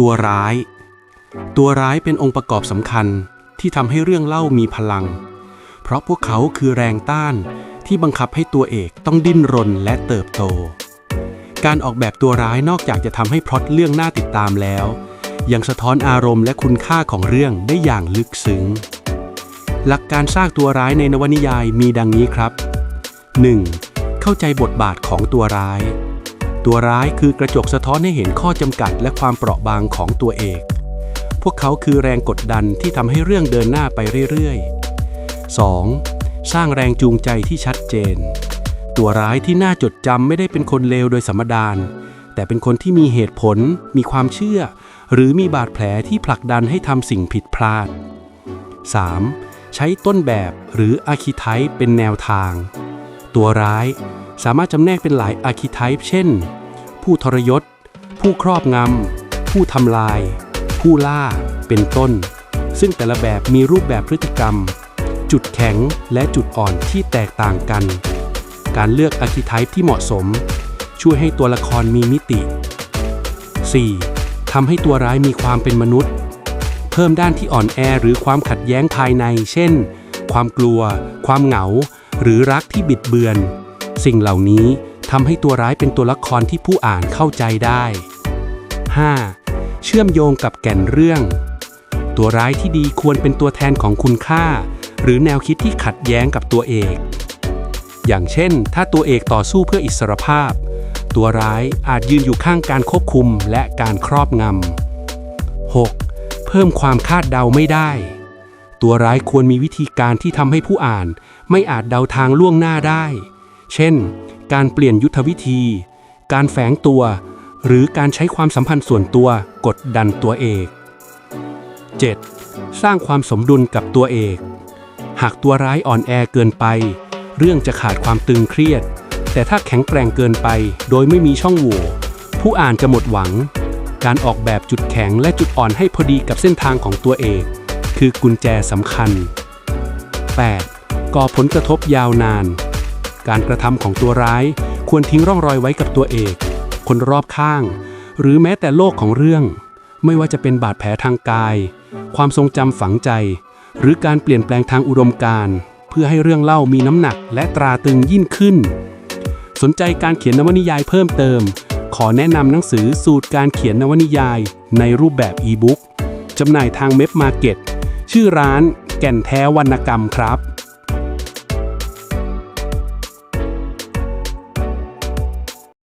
ตัวร้าย ตัวร้ายเป็นองค์ประกอบสำคัญที่ทำให้เรื่องเล่ามีพลัง เพราะพวกเขาคือแรงต้านที่บังคับให้ตัวเอกต้องดิ้นรนและเติบโต การออกแบบตัวร้ายนอกจากจะทำให้พล็อตเรื่องน่าติดตามแล้ว ยังสะท้อนอารมณ์และคุณค่าของเรื่องได้อย่างลึกซึ้ง หลักการสร้างตัวร้ายในนวนิยายมีดังนี้ครับ 1. เข้าใจบทบาทของตัวร้าย ตัวร้ายคือกระจกสะท้อนให้เห็นข้อจำกัดและความเปราะบางของตัวเอกพวกเขาคือแรงกดดันที่ทำให้เรื่องเดินหน้าไปเรื่อยๆ 2. สร้างแรงจูงใจที่ชัดเจน ตัวร้ายที่น่าจดจำไม่ได้เป็นคนเลวโดยสมดาน แต่เป็นคนที่มีเหตุผล มีความเชื่อ หรือมีบาดแผลที่ผลักดันให้ทำสิ่งผิดพลาด 3. ใช้ต้นแบบหรืออาคิไทป์เป็นแนวทาง ตัวร้ายสามารถจำแนกเป็นหลายอาคิไทป์เช่น ผู้ทรยศ ผู้ครอบงำ ผู้ทำลาย ผู้ล่า เป็นต้น ซึ่งแต่ละแบบมีรูปแบบพฤติกรรม จุดแข็งและจุดอ่อนที่แตกต่างกัน การเลือกอาคิไทป์ที่เหมาะสม ช่วยให้ตัวละครมีมิติ 4. ทำให้ตัวร้ายมีความเป็นมนุษย์ เพิ่มด้านที่อ่อนแอหรือความขัดแย้งภายใน เช่น ความกลัว ความเหงา หรือรักที่บิดเบือน สิ่งเหล่านี้ ทำให้ตัวร้ายเป็นตัวละครที่ผู้อ่านเข้าใจได้ 5. เชื่อมโยงกับแก่นเรื่อง ตัวร้ายที่ดีควรเป็นตัวแทนของคุณค่า หรือแนวคิดที่ขัดแย้งกับตัวเอก อย่างเช่น ถ้าตัวเอกต่อสู้เพื่ออิสรภาพ ตัวร้ายอาจยืนอยู่ข้างการควบคุมและการครอบงำ 6. เพิ่มความคาดเดาไม่ได้ ตัวร้ายควรมีวิธีการที่ทำให้ผู้อ่าน ไม่อาจเดาทางล่วงหน้าได้ เช่น การเปลี่ยนยุทธวิธี การแฝงตัว หรือการใช้ความสัมพันธ์ส่วนตัวกดดันตัวเอก 7. สร้างความสมดุลกับตัวเอก หากตัวร้ายอ่อนแอเกินไป เรื่องจะขาดความตึงเครียด แต่ถ้าแข็งแกร่งเกินไป โดยไม่มีช่องโหว่ผู้อ่านจะหมดหวัง การออกแบบจุดแข็งและจุดอ่อนให้พอดีกับเส้นทางของตัวเอก คือกุญแจสำคัญ 8. ก่อผลกระทบยาวนาน การกระทำของตัวร้าย ควรทิ้งร่องรอยไว้กับตัวเอก คนรอบข้าง หรือแม้แต่โลกของเรื่อง ไม่ว่าจะเป็นบาดแผลทางกาย ความทรงจำฝังใจ หรือการเปลี่ยนแปลงทางอุดมการณ์เพื่อให้เรื่องเล่ามีน้ำหนักและตราตึงยิ่งขึ้น สนใจการเขียนนวนิยายเพิ่มเติม ขอแนะนำหนังสือสูตรการเขียนนวนิยาย ในรูปแบบอีบุ๊กจำหน่ายทางเว็บมาร์เก็ตชื่อร้านแก่นแท้วรรณกรรมครับ